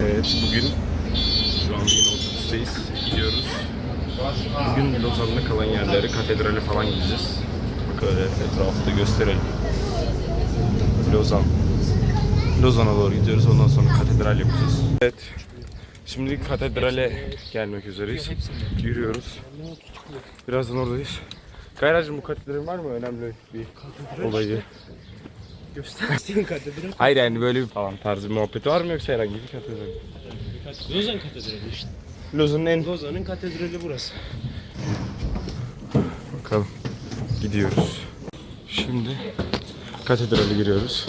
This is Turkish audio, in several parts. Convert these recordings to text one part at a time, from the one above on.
Evet bugün şu an yine otobüsteyiz. Gidiyoruz. Bugün Lozan'da kalan yerleri, katedrale falan gideceğiz. Bak öyle etrafı da gösterelim. Lozan. Lozan'a doğru gidiyoruz. Ondan sonra katedral yapacağız. Evet. Şimdi katedrale gelmek üzereyiz. Yürüyoruz. Birazdan oradayız. Gayracığım bu katedralin var mı önemli bir olayı? Göstersin katedral. Hayır yani böyle bir falan tarzı bir muhabbeti var mı yoksa herhangi bir katedral? Lozan Katedrali işte. Lozan'ın en... Lozan'ın katedrali burası. Bakalım. Gidiyoruz. Şimdi katedrale giriyoruz.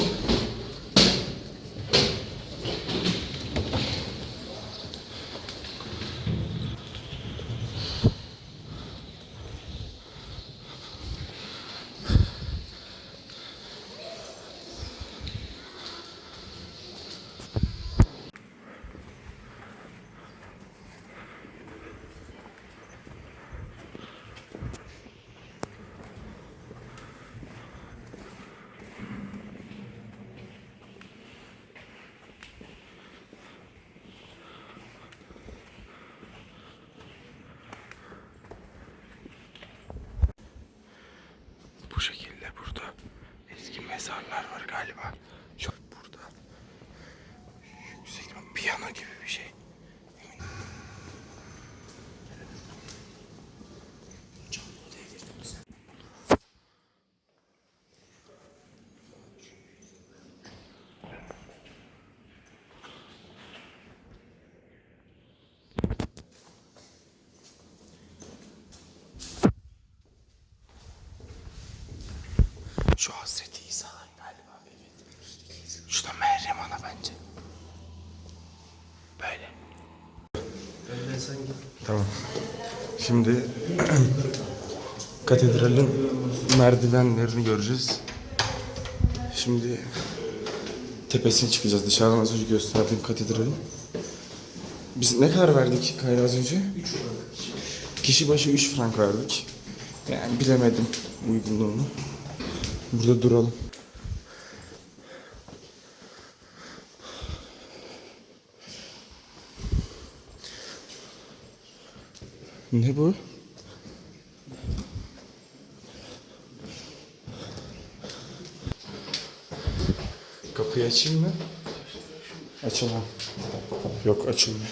Bu şekilde burada eski mezarlar var galiba. Şu burada. Yüksek ihtimal piyano gibi bir şey. Eminim. Şu Hazreti İsa'dan galiba evet. Şu da Meryem Ana bence. Böyle. Önden sen git. Tamam. Şimdi katedralin merdivenlerini göreceğiz. Şimdi tepesine çıkacağız. Dışarıdan az önce gösterdiğim katedralin. Biz ne kadar verdik Kayra az önce? 3 Kişi başı 3 frank verdik. Yani bilemedim uygunluğunu. Burada duralım. Ne bu? Kapıyı açayım mı? Açamam. Yok açılmıyor.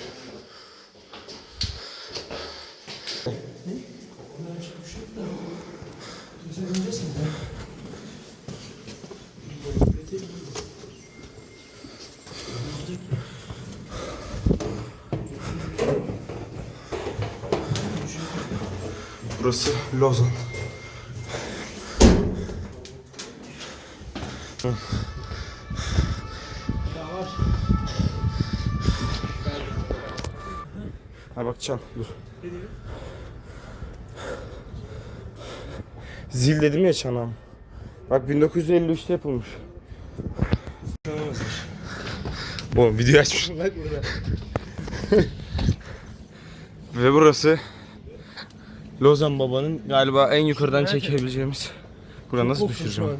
Burası Lozan. Ha bakacağım dur. Ne diyor? Zil dedim ya çanağım. Bak 1953'te yapılmış. Bu video açmışım. Bak burada. Ve burası Lozan Baba'nın galiba en yukarıdan Merak çekebileceğimiz. Buradan nasıl düşüreceğim?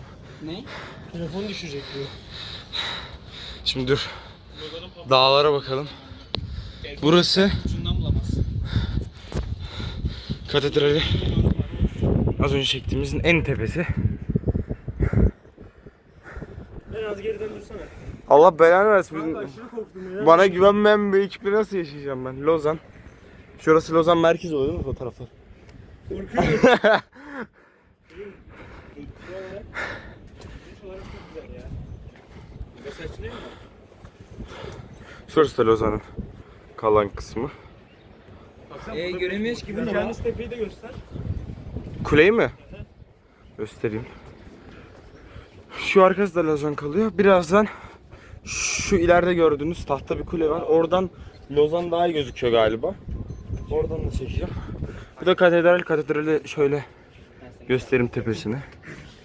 Ne? Telefon düşecek diyor. Şimdi dur. Dağlara bakalım. Burası katedrali. Az önce çektiğimizin en tepesi. En az geriden dursana. Allah belanı versin. Bizim-. Bana güvenmeyen bir ekiple nasıl yaşayacağım ben? Lozan. Şurası Lozan merkez oluyor değil mi fotoğraflar? Korkuyorum. Şurası da Lozan'ın kalan kısmı. E, burada göremiyoruz ki bunu. Mekanist tepeyi de göster. Kuleyi mi? Göstereyim. Şu arkası da Lozan kalıyor. Birazdan şu ileride gördüğünüz tahta bir kule var. Oradan Lozan daha iyi gözüküyor galiba. Oradan da çekeceğim. Bu da katedral. Katedrali şöyle göstereyim tepesini.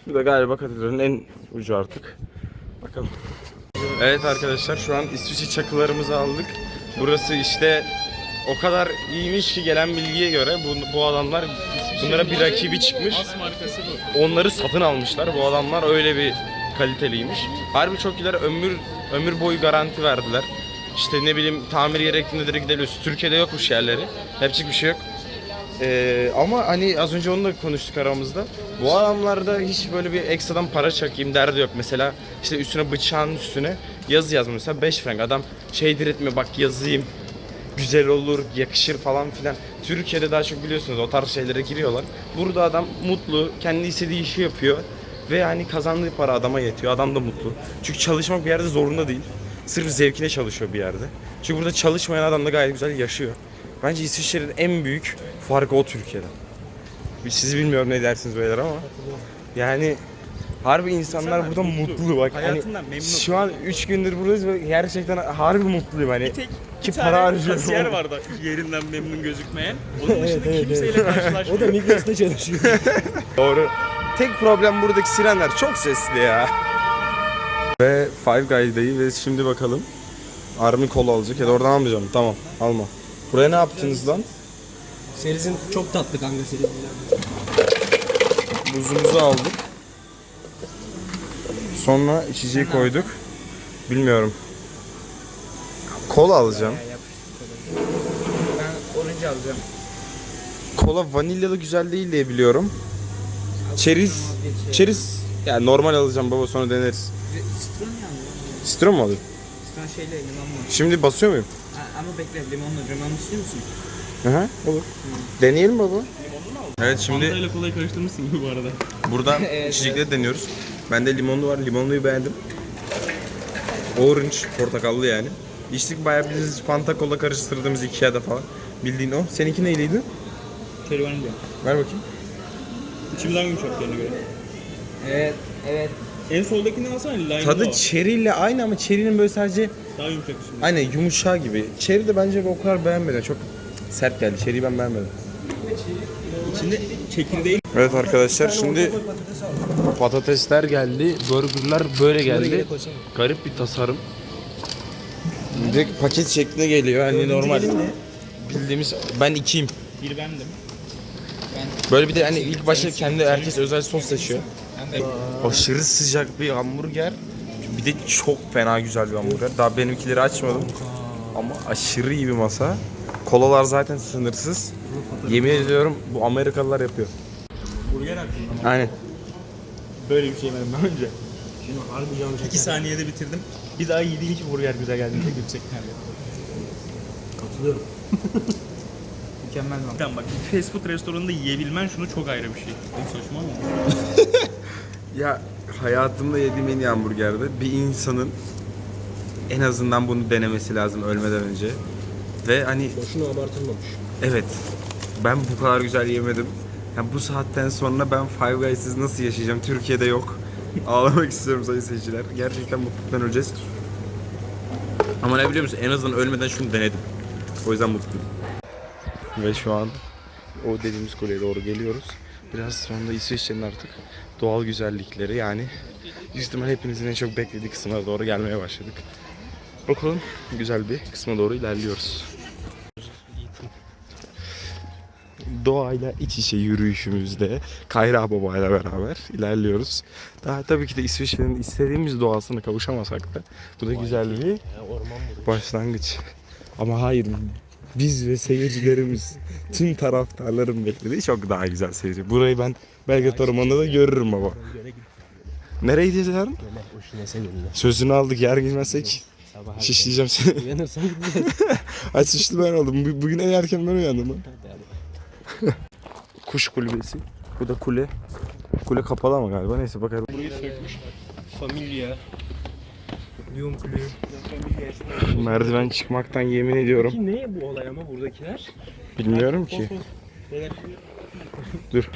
Bu da galiba katedralin en ucu artık. Bakalım. Evet arkadaşlar şu an İsviçre çakılarımızı aldık. Burası işte o kadar iyiymiş ki gelen bilgiye göre bu, bu adamlar bunlara bir rakibi çıkmış. Onları satın almışlar. Bu adamlar öyle bir kaliteliymiş. Harbi çok iyiler ömür ömür boyu garanti verdiler. İşte ne bileyim tamir gerektiğinde direkt gidebiliyorsun. Türkiye'de yokmuş yerleri. Yapacak bir şey yok. Ee, ama hani az önce onunla konuştuk aramızda. Bu adamlarda hiç böyle bir ekstradan para çakayım derdi yok. Mesela işte üstüne bıçağın üstüne yazı yazmış. Mesela 5 frank. Adam şey diretmiyor bak yazayım güzel olur, yakışır falan filan. Türkiye'de daha çok biliyorsunuz o tarz şeylere giriyorlar. Burada adam mutlu, kendi istediği işi yapıyor. Ve hani kazandığı para adama yetiyor. Adam da mutlu. Çünkü çalışmak bir yerde zorunda değil. Sırf zevkine çalışıyor bir yerde. Çünkü burada çalışmayan adam da gayet güzel yaşıyor. Bence İsviçre'nin en büyük farkı o Türkiye'den. Siz bilmiyorum ne dersiniz beyler ama. Yani harbi insanlar burada mutlu bak. Hani Hayatından memnun. şu an 3 gündür buradayız ve gerçekten harbi mutluyum hani. tek Ki bir para tane harcıyorum. kasiyer vardı yerinden memnun gözükmeyen. Onun dışında kimseyle karşılaşmıyor. O da Migros'ta çalışıyor. Doğru. Tek problem buradaki sirenler çok sesli ya. Ve Five Guys'dayız ve şimdi bakalım. Army kola alacak ya da oradan almayacağım. Tamam alma. Buraya ne yaptınız lan? Serizin çok tatlı kanka serizin. Buzumuzu aldık. Sonra içeceği koyduk. Bilmiyorum. Kola alacağım. Ben orange alacağım. Kola vanilyalı güzel değil diye biliyorum. Çeriz, çeriz. Yani normal alacağım baba sonra deneriz. Citron yandı. Citron mu alayım? Citron şeyle limonlu. Şimdi basıyor muyum? Ama bekle limonlu. Limonlu istiyor musun? Hı hı olur. Deneyelim baba. Evet şimdi Fanta ile kolayı karıştırmışsın gibi bu arada. burada Evet, içecekleri deniyoruz. Bende limonlu var. Limonluyu beğendim. Orange, portakallı yani. İçtik bayağı biz Fanta kola karıştırdığımız Ikea'da falan. Bildiğin o. Seninki neyliydi? Cherry vanilya. Ver bakayım. İçimden yumuşak yerine göre. Evet. Evet. En soldakini alsana lime Tadı o. cherry ile aynı ama cherry'nin böyle sadece Daha yumuşak şimdi. aynen yumuşağı gibi. Cherry de bence o kadar beğenmedim. Çok sert geldi. Cherry'yi ben beğenmedim. İçinde çekirdeği Evet arkadaşlar şimdi patatesler geldi. Burgerlar böyle geldi. Garip bir tasarım. Direkt paket şeklinde geliyor. Hani normal. Bildiğimiz ben ikiyim. bir bendim. Böyle bir de hani ilk başta kendi herkes özel sos seçiyor. Aşırı sıcak bir hamburger. Bir de çok fena güzel bir hamburger. Daha benimkileri açmadım. Ama aşırı iyi bir masa. Kolalar zaten sınırsız. Yemin ediyorum bu Amerikalılar yapıyor. Burger hakkında. Aynen. Böyle bir şey yemedim daha önce. Şimdi harbi canım 2 saniyede bitirdim. Bir daha yediğim hiç burger güzel geldiğinde görecekler. Katılıyorum. Mükemmel bir Tamam bak bir fast food restoranında yiyebilmen şunu çok ayrı bir şey. Saçma mı? Ya hayatımda yediğim en iyi hamburgerdi. Bir insanın en azından bunu denemesi lazım ölmeden önce. Ve hani Boşuna abartılmamış. evet ben bu kadar güzel yemedim. Ya bu saatten sonra ben Five Guys'siz nasıl yaşayacağım? Türkiye'de yok. Ağlamak istiyorum sayın seyirciler. Gerçekten mutluluktan öleceğiz. Ama ne biliyor musun? En azından ölmeden şunu denedim. O yüzden mutluyum. Ve şu an o dediğimiz kuleye doğru geliyoruz. Biraz sonra da İsviçre'nin artık doğal güzellikleri yani ihtimal hepinizin en çok beklediği kısımlara doğru gelmeye başladık. Bakalım güzel bir kısma doğru ilerliyoruz. Doğayla iç içe yürüyüşümüzde Kayra Baba ile beraber ilerliyoruz. Daha tabii ki de İsviçre'nin istediğimiz doğasına kavuşamasak da bu da güzel bir başlangıç. Ama hayır biz ve seyircilerimiz tüm taraftarların beklediği çok daha güzel seyirci. Burayı ben Belgrad Ormanı'nda da görürüm baba. Nereye gideceğiz yarın? Sözünü aldık yarın gitmezsek Sabah şişleyeceğim seni. Uyanırsan gideceğiz. Ay suçlu ben oldum. Bu- Bugün en erken ben uyandım. Kuş kulübesi. Bu da kule. Kule kapalı ama galiba. Neyse bakalım. Burayı sökmüş. Familya. Lyon kulübü. Merdiven çıkmaktan yemin ediyorum. Ki ne bu olay ama buradakiler? Bilmiyorum ki. Dur.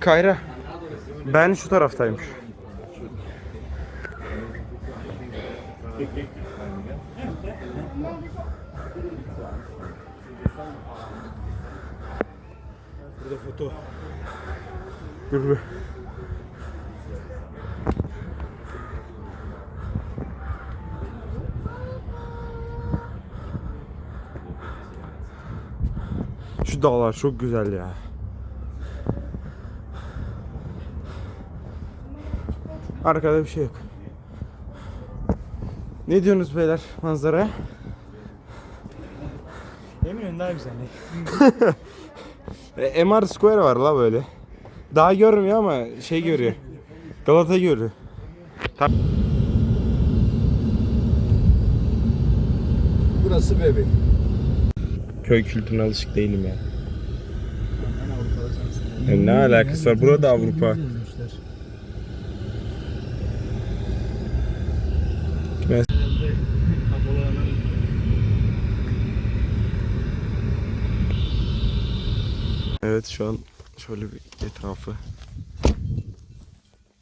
Kayra. Ben şu taraftaymış. Burada foto. Dur dur. Şu dağlar çok güzel ya. Arkada bir şey yok. Ne diyorsunuz beyler manzaraya? Eminönü daha güzel. E, MR Square var la böyle. Daha görmüyor ama şey görüyor. Galata görüyor. Burası bebe. Köy kültürüne alışık değilim ya. Ya ne alakası var? Burada Avrupa. Evet şu an şöyle bir etrafı.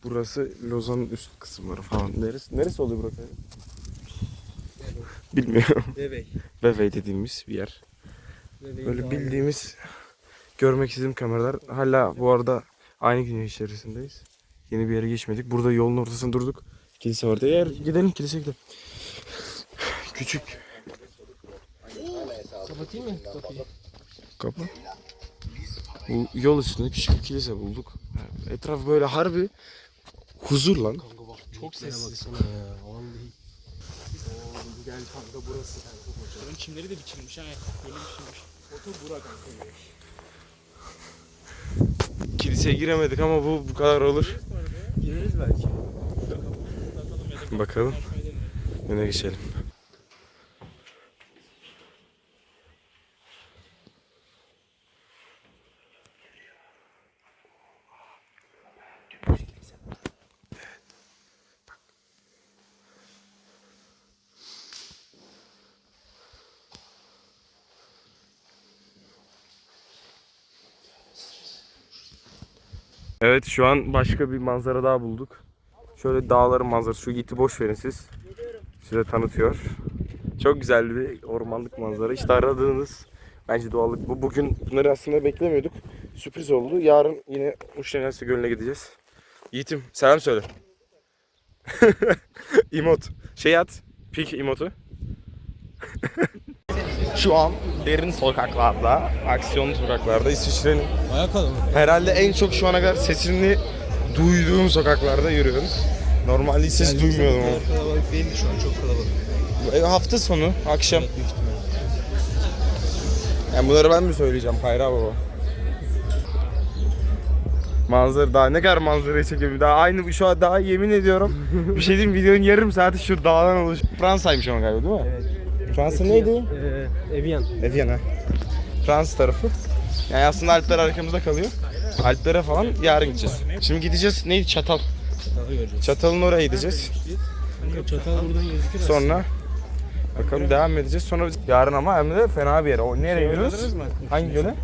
Burası Lozan'ın üst kısımları falan. Neresi, neresi oluyor burası? Bilmiyorum. Bebe. Vevey dediğimiz bir yer. Böyle bildiğimiz görmek istediğim kameralar. Hala bu arada aynı gün içerisindeyiz. Yeni bir yere geçmedik. Burada yolun ortasında durduk. Kilise vardı. Eğer gidelim kiliseye gidelim. Küçük Kapatayım mı kapıyı? kapı. Bu yol üstünde küçük bir kilise bulduk. Etraf böyle harbi huzur lan. Kanka bak çok sessiz. Baksana ya. Vallahi. Oğlum gel kanka burası. Bunun çimleri de biçilmiş ha. Böyle biçilmiş. Oto bura kanka. Kiliseye giremedik ama bu bu kadar olur. Gireriz belki. Bakalım. Öne geçelim. Evet şu an başka bir manzara daha bulduk. Şöyle dağların manzarası. Şu iti boş verin siz. Size tanıtıyor. Çok güzel bir ormanlık manzara. İşte aradığınız bence doğallık bu. Bugün bunları aslında beklemiyorduk. Sürpriz oldu. Yarın yine Uşdenelse Gölü'ne gideceğiz. Yiğitim selam söyle. Emot. Şey at. Pik emotu. Şu an derin sokaklarda, aksiyonlu sokaklarda İsviçre'nin alın. Herhalde en çok şu ana kadar sesini duyduğum sokaklarda yürüyoruz. Normalde hiç ses duymuyordum ama. Kalabalık değil şu an çok kalabalık. E, hafta sonu, akşam. Büyük. Yani bunları ben mi söyleyeceğim Kayra baba? Manzara daha ne kadar manzarayı çekebilirim. Daha aynı şu an daha yemin ediyorum. bir şey diyeyim videonun yarım saati şu dağdan oluş. Fransa'ymış ama galiba değil mi? Evet. Fransa neydi? Ee, Evian. Evian ha. Fransız tarafı. Yani aslında Alpler arkamızda kalıyor. Alplere falan yarın gideceğiz. Şimdi gideceğiz neydi Çatal. Çatalı göreceğiz. Çatal'ın oraya gideceğiz. Çatal buradan gözükür Sonra bakalım devam edeceğiz. Sonra yarın ama hem de fena bir yere. O nereye gidiyoruz? Hangi göle?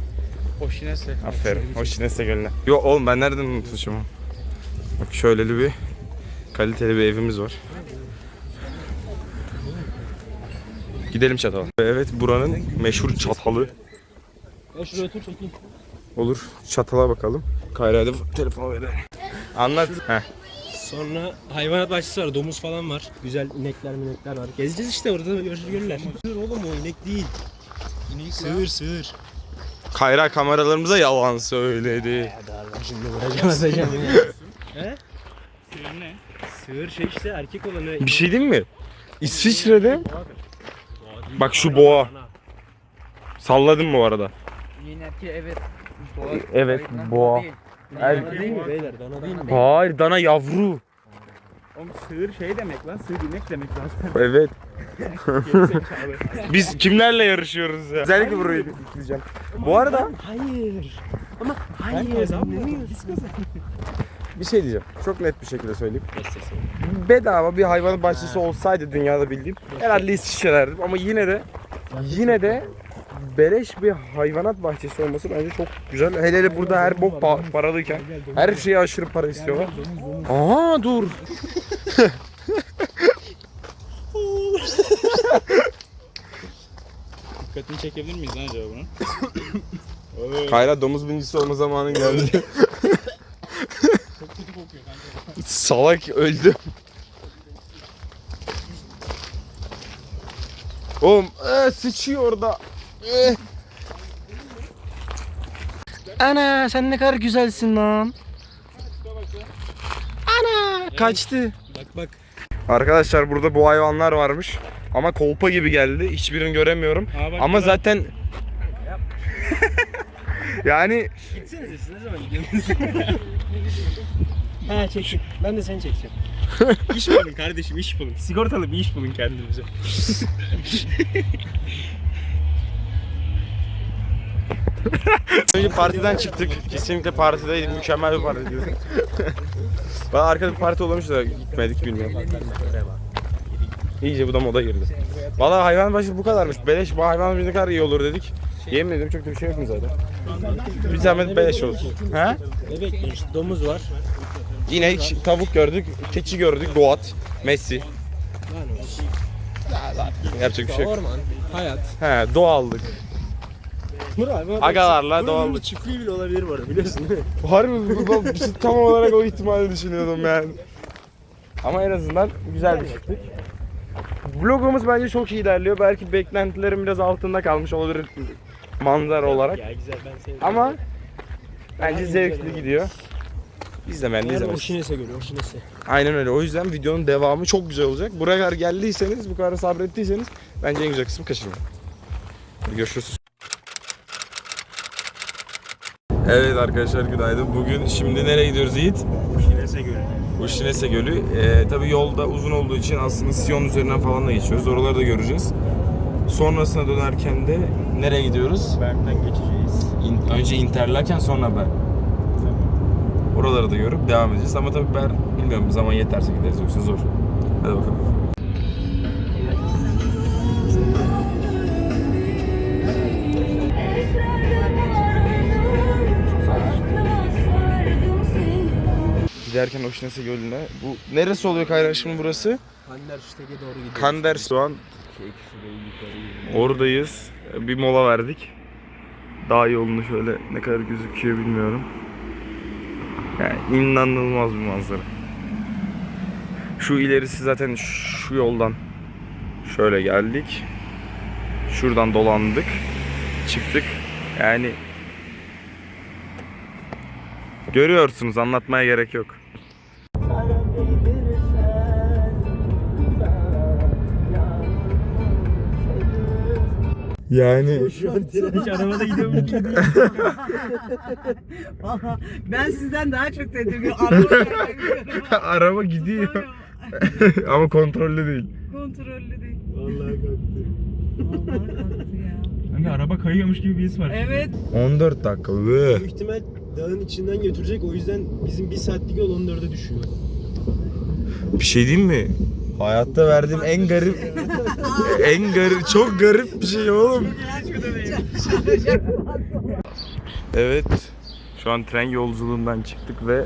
Hoşinese. Aferin. Hoşinese Gölü'ne. Yo oğlum ben nereden unutmuşum? Bak şöyleli bir kaliteli bir evimiz var. Gidelim çatala. Evet buranın meşhur çatalı. Ya şuraya otur çekeyim. Olur. Çatala bakalım. Kayra'ya da telefonu verelim. Anlat. Heh. Sonra hayvanat bahçesi var, domuz falan var. Güzel inekler minekler var. Gezeceğiz işte orada görüşür görürler. Sığır oğlum o inek değil. İnek Sığır sığır. Kayra kameralarımıza yalan söyledi. Şimdi vuracağım atacağım ya. He? Sığır ne? Sığır şey işte erkek olanı. Bir şey diyeyim mi? İsviçre'de Bak şu boğa. Salladım bu arada. Yeni erkeği evet. Boğa. Evet, Hayvan boğa. değil. Er- Dana değil mi beyler? Dana değil mi? Hayır dana yavru. Oğlum sığır şey demek lan. Sığır inek demek lan. Evet. Gerizekalı. Biz kimlerle yarışıyoruz ya? Özellikle burayı. Bu arada Hayır. Ama Ben hayır. kazanmıyorum. bir şey diyeceğim. Çok net bir şekilde söyleyeyim. Bedava bir hayvan bahçesi olsaydı dünyada bildiğim herhalde İsviçre'lerdim ama yine de yine de beleş bir hayvanat bahçesi olması bence çok güzel. Hele hele burada her bok pa- paralıyken her şeye aşırı para istiyorlar. Aa dur. Dikkatini çekebilir miyiz lan acaba bunun? Kayra domuz binicisi olma zamanı geldi. Çok kötü kokuyor kanka. Salak öldü. Oğlum ee, sıçıyor orada. Ee. Ana sen ne kadar güzelsin lan. Ana kaçtı. Bak bak. Arkadaşlar burada bu hayvanlar varmış. Ama kolpa gibi geldi. Hiçbirini göremiyorum. Aa, bak Ama zaten yani Gitsenize siz ne zaman gidiyorsunuz? He çeksin. Ben de seni çekeceğim. iş bulun kardeşim iş bulun. Sigortalı bir iş bulun kendinize. Önce partiden çıktık. Kesinlikle partideydik. Mükemmel bir partiydi. Bana arkada bir parti olmuş da gitmedik bilmiyorum. İyice bu da moda girdi. Valla hayvan başı bu kadarmış. Beleş bu hayvan başı ne kadar iyi olur dedik. Yemin ediyorum çok da bir şey yok mu zaten? Bir zahmet beleş olsun. He? Ne bekliyorsun? Domuz var. İnek, tavuk gördük, keçi gördük, Goat, Messi. Yapacak bir şey yok. Orman, hayat. He, doğallık. Murat, bu- Agalarla bu- doğallık. bu Çiftliği bile olabilir bu arada biliyorsun değil mi? Harbi bu- bu- bu- tam olarak o ihtimali düşünüyordum yani. Ama en azından güzel bir çıktık. Vlogumuz bence çok iyi ilerliyor. Belki beklentilerim biraz altında kalmış olabilir manzara olarak. Ya güzel ben sevdim. Ama bence zevkli gidiyor. İzlemeyen de Eğer izlemez. Oşinese göre Oşinese. Aynen öyle. O yüzden videonun devamı çok güzel olacak. Buraya kadar geldiyseniz, bu kadar sabrettiyseniz bence en güzel kısmı kaçırmayın. Görüşürüz. Evet arkadaşlar günaydın. Bugün şimdi nereye gidiyoruz Yiğit? Oşinese göre. Uşinese Gölü. Ee, tabii yolda uzun olduğu için aslında Sion üzerinden falan da geçiyoruz. Oraları da göreceğiz. Sonrasına dönerken de nereye gidiyoruz? Berk'ten geçeceğiz. İn- önce Interlaken sonra ben. Oraları da görüp devam edeceğiz. Ama tabii ben bilmiyorum zaman yeterse gideriz yoksa zor. Hadi bakalım. Giderken Uşinese Gölü'ne. Bu neresi oluyor Kayra şimdi burası? Kanderştek'e doğru gidiyoruz. Kanders şu an oradayız. Bir mola verdik. Dağ yolunu şöyle ne kadar gözüküyor bilmiyorum. Yani inanılmaz bir manzara. Şu ilerisi zaten şu yoldan şöyle geldik. Şuradan dolandık. Çıktık. Yani görüyorsunuz anlatmaya gerek yok. Yani Şu an hiç arabada gidiyormuş gibi değil. Valla ben sizden daha çok tedirgin. Araba gidiyor ama kontrollü değil. Kontrollü değil. Vallahi kalktı. Vallahi kalktı ya. Hani araba kayıyormuş gibi bir his var. Evet. 14 dakika. Vı. Büyük ihtimal dağın içinden götürecek o yüzden bizim bir saatlik yol 14'e düşüyor. Bir şey diyeyim mi? Hayatta verdiğim en garip en garip çok garip bir şey oğlum. Evet. Şu an tren yolculuğundan çıktık ve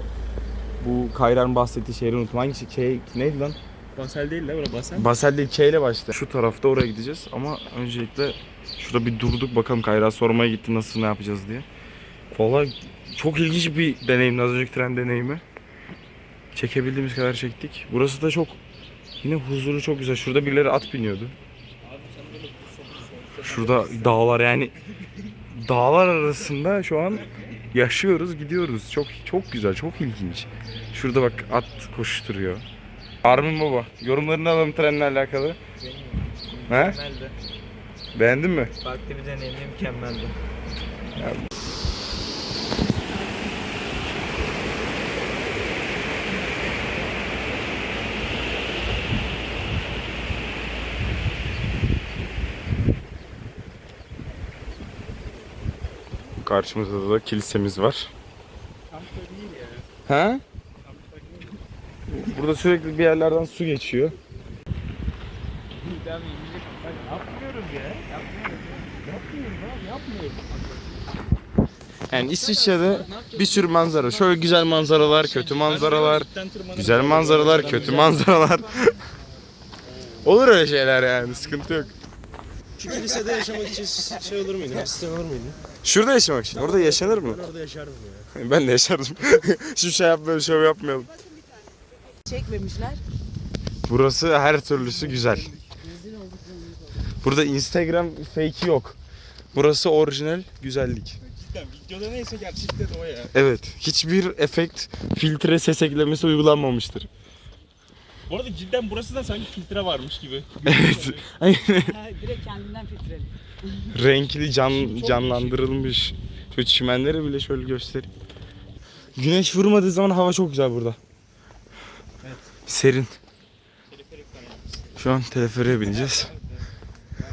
bu Kayran bahsettiği şehri unuttum. Hangi şey, neydi lan? Basel değil la bura Basel. Basel değil K ile başladı. Şu tarafta oraya gideceğiz ama öncelikle şurada bir durduk bakalım Kayra sormaya gitti nasıl ne yapacağız diye. Valla çok ilginç bir deneyimdi az önceki tren deneyimi. Çekebildiğimiz kadar çektik. Burası da çok yine huzuru çok güzel. Şurada birileri at biniyordu. Şurada dağlar yani dağlar arasında şu an yaşıyoruz gidiyoruz. Çok çok güzel çok ilginç. Şurada bak at koşturuyor. Armin Baba, yorumlarını alalım trenle alakalı. He? Mükemmeldi. Beğendin mi? Farklı bir deneyimdi, mükemmeldi. Karşımızda da kilisemiz var. He? Burada sürekli bir yerlerden su geçiyor. Yani İsviçre'de bir sürü manzara. Şöyle güzel manzaralar, kötü manzaralar, güzel manzaralar, kötü manzaralar. Olur öyle şeyler yani, sıkıntı yok. Şu kilisede yaşamak için şey olur muydu? Asistan olur muydu? Şurada yaşamak için. Orada yaşanır mı? Ben orada yaşardım ya. Ben de yaşardım. Şu şey yapmayalım, şov yapmayalım. Çekmemişler. Burası her türlüsü güzel. Burada Instagram fake'i yok. Burası orijinal güzellik. Cidden videoda neyse gerçekten o ya. Evet, hiçbir efekt, filtre, ses eklemesi uygulanmamıştır. Bu arada cidden burası da sanki filtre varmış gibi. Evet. Ha, direkt kendinden filtreli. Renkli can canlandırılmış. Şu çimenleri bile şöyle göstereyim. Güneş vurmadığı zaman hava çok güzel burada. Serin. Şu an teleferiğe bineceğiz.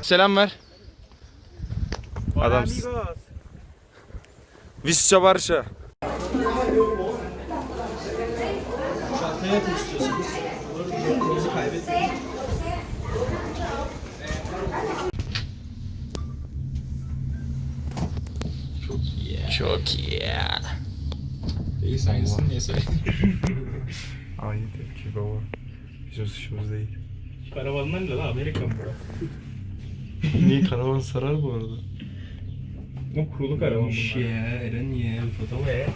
Selam ver. Adamsın. Visca Barça. Bizi kaybetmeyin. Çok iyi. Değil aynısını niye söyledin? Aynı tepki baba. Bizim suçumuz değil. Karavandan da lan Amerika mı? Niye karavan sarar bu arada? Bu kurulu karavan bunlar. ya Eren ya. Ya.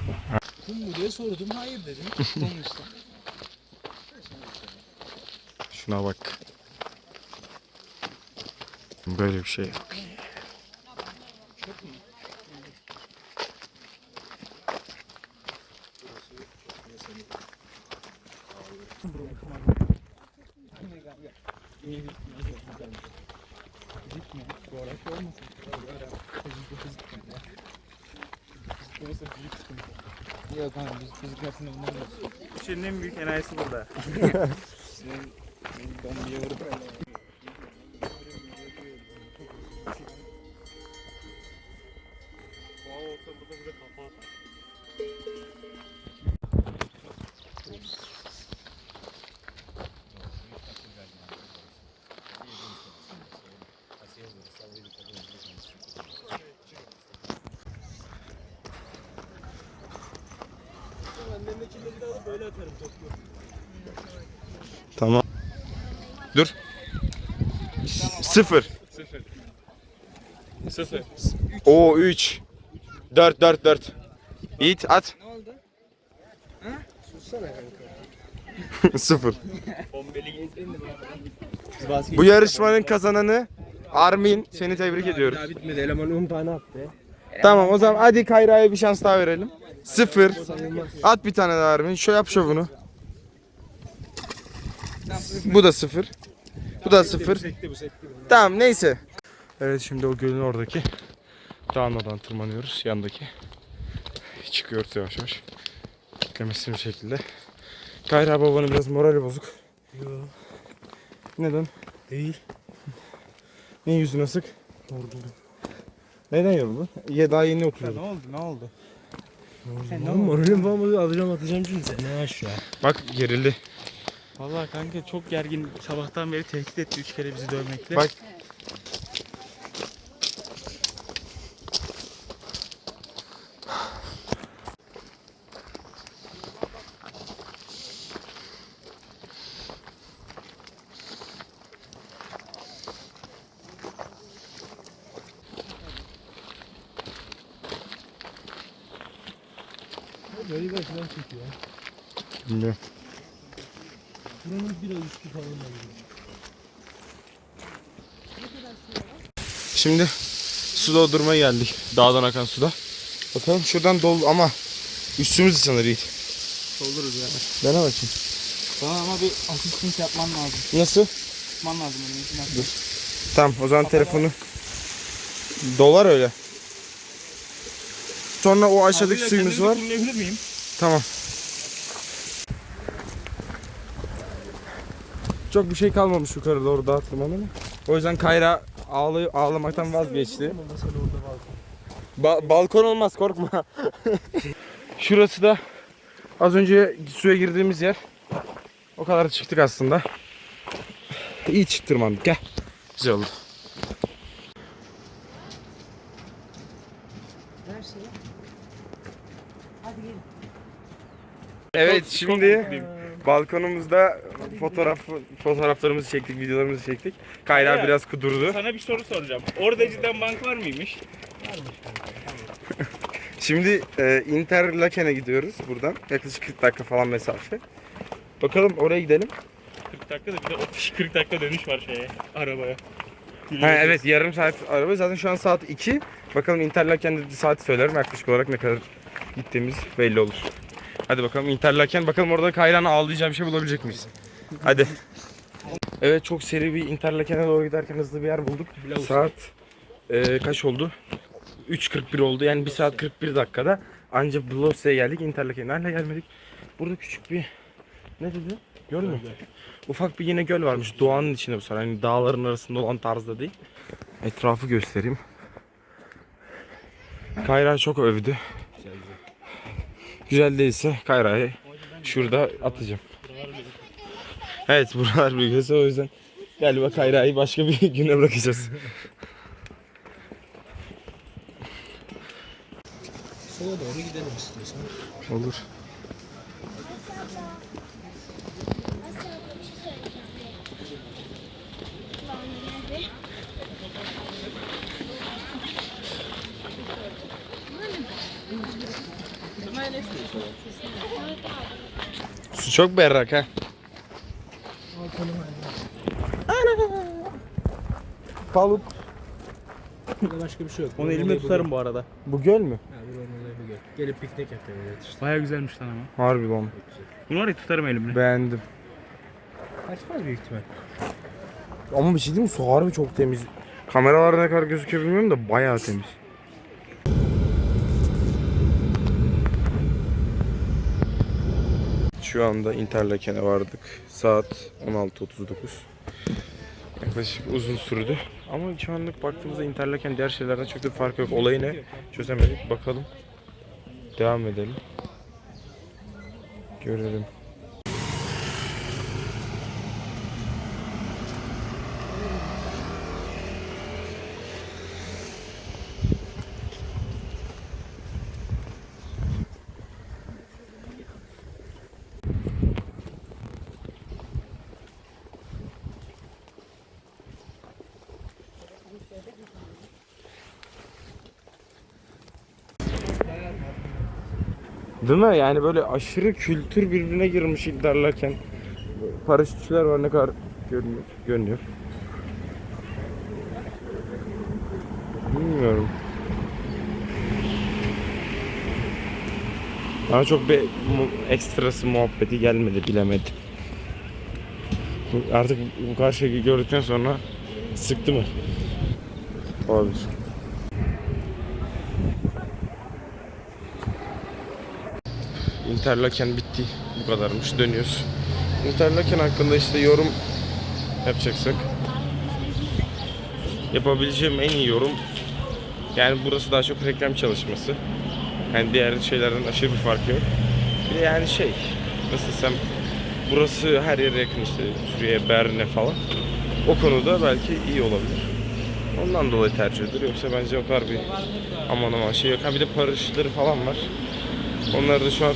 Kum mu diye sordum. Hayır dedim. İşte. Şuna bak. Böyle bir şey yok. İşin en büyük enayisi burada. Tamam. Sıfır. Sıfır. Sıfır. O 3. 4 4 4. Yiğit at. Ne oldu? Ha? Sussana kanka. Sıfır. Bu yarışmanın kazananı Armin. Seni tebrik ediyoruz. Daha bitmedi. Eleman 10 tane attı. Tamam o zaman hadi Kayra'ya bir şans daha verelim. Sıfır. At bir tane daha Armin. Şu yap şovunu. Bu da sıfır. Bu da sıfır. Bu. Tamam neyse. Evet şimdi o gölün oradaki dağınadan tırmanıyoruz yandaki. Çıkıyoruz yavaş yavaş. Kitlemesi bir şekilde. Kayra babanın biraz morali bozuk. Yo. Neden? Değil. Niye yüzüne sık? Neden yoruldun? Ya daha yeni Ne oturuyordun. oldu ne oldu? Oğlum moralim falan alacağım atacağım şimdi seni aşağı. Bak gerildi. Vallahi kanka çok gergin. Sabahtan beri tehdit etti üç kere bizi dövmekle. Bak. Bir falan çekiyor. Bilmiyorum. Buranın biraz üstü falan. Şimdi su doldurmaya geldik. Dağdan akan suda. Bakalım şuradan dol ama üstümüz ısınır Yiğit. Oluruz ya. Dene bakayım. Bana ama bir asistan yapman lazım. Nasıl? Tutman lazım benim için. Tamam o zaman telefonu dolar öyle. Sonra o aşağıdaki suyumuz var. Kullanabilir miyim? Tamam. Çok bir şey kalmamış yukarı doğru dağıtırman ama. O yüzden Kayra ağlay ağlamaktan vazgeçti. Ba- balkon olmaz korkma. Şurası da az önce suya girdiğimiz yer. O kadar çıktık aslında. İyi çıktırmandık gel. Güzel oldu. Evet şimdi balkonumuzda fotoğraf fotoğraflarımızı çektik, videolarımızı çektik. Kayra Ya. biraz kudurdu. Sana bir soru soracağım. Orada cidden bank var mıymış? Şimdi e, Interlaken'e gidiyoruz buradan. Yaklaşık 40 dakika falan mesafe. Bakalım oraya gidelim. 40 dakika da bir de o 40 dakika dönüş var şeye, arabaya. Ha, evet yarım saat araba. Zaten şu an saat 2. Bakalım Interlaken'de saat söylerim. Yaklaşık olarak ne kadar gittiğimiz belli olur. Hadi bakalım Interlaken. Bakalım orada Kayra'nın ağlayacağı bir şey bulabilecek miyiz? Hadi. Evet çok seri bir Interlaken'e doğru giderken hızlı bir yer bulduk. Saat e, kaç oldu? 3.41 oldu yani 1 saat 41 dakikada anca Blosse'ye geldik Interlaken'e hala gelmedik. Burada küçük bir ne dedi? Göl mü? Ufak bir yine göl varmış doğanın içinde bu sefer hani dağların arasında olan tarzda değil. Etrafı göstereyim. Kayra çok övdü. Güzel değilse Kayra'yı şurada atacağım. Evet buralar büyüyorsa o yüzden galiba Kayra'yı başka bir güne bırakacağız. Sola doğru gidelim istiyorsan. Olur. Su çok berrak ha. Balık. Burada başka bir şey yok. Onu elimde tutarım bu arada. Bu göl mü? Ha, buranın olayı bu gör. Gelip piknik yapıyor işte. Baya güzelmiş lan ama. Harbi lan. Bunu var ya tutarım elimle. Beğendim. Kaçmaz büyük ihtimal. Ama bir şey diyeyim mi? Su harbi çok temiz. Kameralarda ne kadar gözüküyor bilmiyorum da bayağı temiz. Şu anda Interlaken'e vardık. Saat 16.39. Yaklaşık uzun sürdü. Ama şu anlık baktığımızda Interlaken diğer şeylerden çok da bir farkı yok. Olayı ne? Çözemedik. Bakalım. Devam edelim. Görelim. Değil mi? Yani böyle aşırı kültür birbirine girmiş derlerken paraşütçüler var ne kadar görünüyor. görünüyor. Bilmiyorum. Bana çok bir ekstrası muhabbeti gelmedi bilemedim. Artık bu karşıyı gördükten sonra sıktı mı? Olabilir. Interlaken bitti. Bu kadarmış. Dönüyoruz. Interlaken hakkında işte yorum yapacaksak yapabileceğim en iyi yorum yani burası daha çok reklam çalışması. Yani diğer şeylerden aşırı bir fark yok. Bir yani şey nasıl desem burası her yere yakın işte Suriye, Berne falan. O konuda belki iyi olabilir. Ondan dolayı tercih edilir. Yoksa bence o kadar bir aman aman şey yok. Ha bir de paraşütleri falan var. Onlar da şu an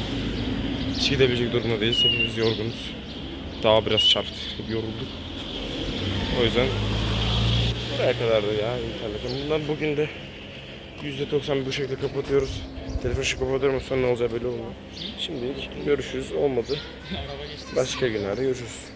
hiç gidebilecek durumda değiliz. Hepimiz yorgunuz. Daha biraz çarptı. Yorulduk. O yüzden buraya kadardı ya internetim. Bundan bugün de %90 bu şekilde kapatıyoruz. Telefonu şu kapatıyorum sonra ne olacağı belli olmuyor. Şimdilik görüşürüz. Olmadı. Başka günlerde görüşürüz.